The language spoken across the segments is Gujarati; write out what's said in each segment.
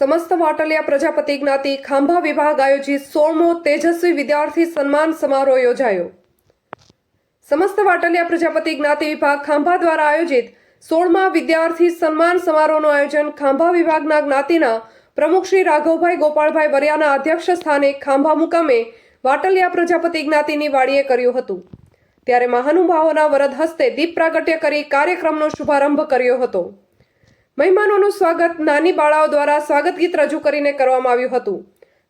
સમસ્ત વાટલિયા પ્રજાપતિ જ્ઞાતિ ખાંભા વિભાગ આયોજિત સોળમો તેજસ્વી વિદ્યાર્થી સન્માન સમારોહ યોજાયો. સમસ્ત વાટલિયા પ્રજાપતિ જ્ઞાતિ વિભાગ ખાંભા દ્વારા આયોજિત સોળમા વિદ્યાર્થી સન્માન સમારોહનું આયોજન ખાંભા વિભાગના જ્ઞાતિના પ્રમુખ શ્રી રાઘવભાઈ ગોપાળભાઈ વરિયાના અધ્યક્ષ સ્થાને ખાંભા મુકામે વાટલિયા પ્રજાપતિ જ્ઞાતિની વાડીએ કર્યું હતું. ત્યારે મહાનુભાવોના વરદ હસ્તે દીપ પ્રાગટ્ય કરી કાર્યક્રમનો શુભારંભ કર્યો હતો. મહેમાનોનું સ્વાગત નાની બાળાઓ દ્વારા સ્વાગત ગીત રજૂ કરીને કરવામાં આવ્યું હતું.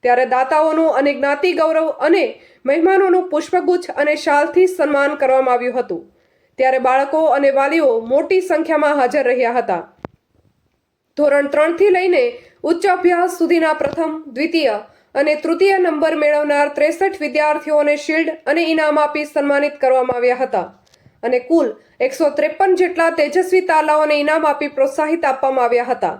ત્યારે દાતાઓનું અને જ્ઞાતિ ગૌરવ અને મહેમાનોનું પુષ્પગુચ્છ અને શાલથી સન્માન કરવામાં આવ્યું હતું. ત્યારે બાળકો અને વાલીઓ મોટી સંખ્યામાં હાજર રહ્યા હતા. ધોરણ ત્રણથી લઈને ઉચ્ચ અભ્યાસ સુધીના પ્રથમ, દ્વિતીય અને તૃતીય નંબર મેળવનાર ત્રેસઠ વિદ્યાર્થીઓને શિલ્ડ અને ઇનામ આપી સન્માનિત કરવામાં આવ્યા હતા. અને કુલ એકસો ત્રેપન જેટલા તેજસ્વી તાલાઓને ઇનામ આપી પ્રોત્સાહિત આપવામાં આવ્યા હતા.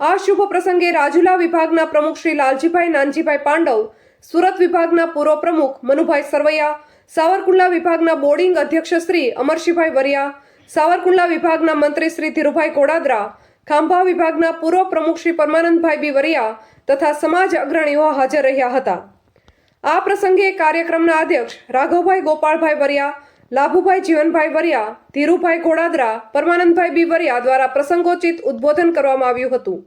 આ શુભ પ્રસંગે રાજુલા વિભાગના પ્રમુખ શ્રી લાલજીભાઈ નાનજીભાઈ પાંડવ, સુરત વિભાગના પૂર્વ પ્રમુખ મનુભાઈ સરવૈયા, સાવરકુંડલા વિભાગના બોર્ડિંગ અધ્યક્ષ શ્રી અમરશીભાઈ વરિયા, સાવરકુંડલા વિભાગના મંત્રી શ્રી ધીરુભાઈ ઘોડાદરા ખાંભા વિભાગના પૂર્વ પ્રમુખ શ્રી પરમાનંદભાઈ બી વરિયા તથા સમાજ અગ્રણીઓ હાજર રહ્યા હતા. આ પ્રસંગે કાર્યક્રમના અધ્યક્ષ રાઘવભાઈ ગોપાળભાઈ વરિયા લાભુભાઈ જીવનભાઈ વરિયા, ધીરુભાઈ ઘોડાદરા પરમાનંદભાઈ બી વરિયા દ્વારા પ્રસંગોચિત ઉદ્બોધન કરવામાં આવ્યું હતું.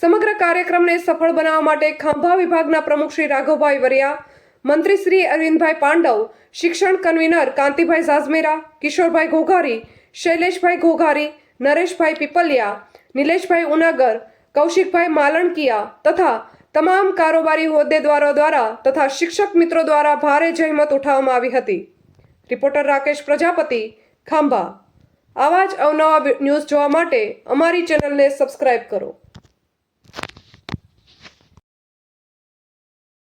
સમગ્ર કાર્યક્રમને સફળ બનાવવા માટે ખાંભા વિભાગના પ્રમુખ શ્રી રાઘવભાઈ વરિયા, મંત્રી શ્રી અરવિંદભાઈ પાંડવ, શિક્ષણ કન્વીનર કાંતિભાઈ ઝાઝમેરા, કિશોરભાઈ ઘોઘારી, શૈલેષભાઈ ઘોઘારી, નરેશભાઈ પીપલિયા, નિલેશભાઈ ઉનાગર, કૌશિકભાઈ માલણકિયા તથા તમામ કારોબારી હોદ્દેદારો દ્વારા તથા શિક્ષક મિત્રો દ્વારા ભારે જહેમત ઉઠાવવામાં આવી હતી. રિપોર્ટર રાકેશ પ્રજાપતિ ખાંભા. આવા જ અવનવા ન્યૂઝ જોવા માટે અમારી ચેનલને સબસ્ક્રાઇબ કરો.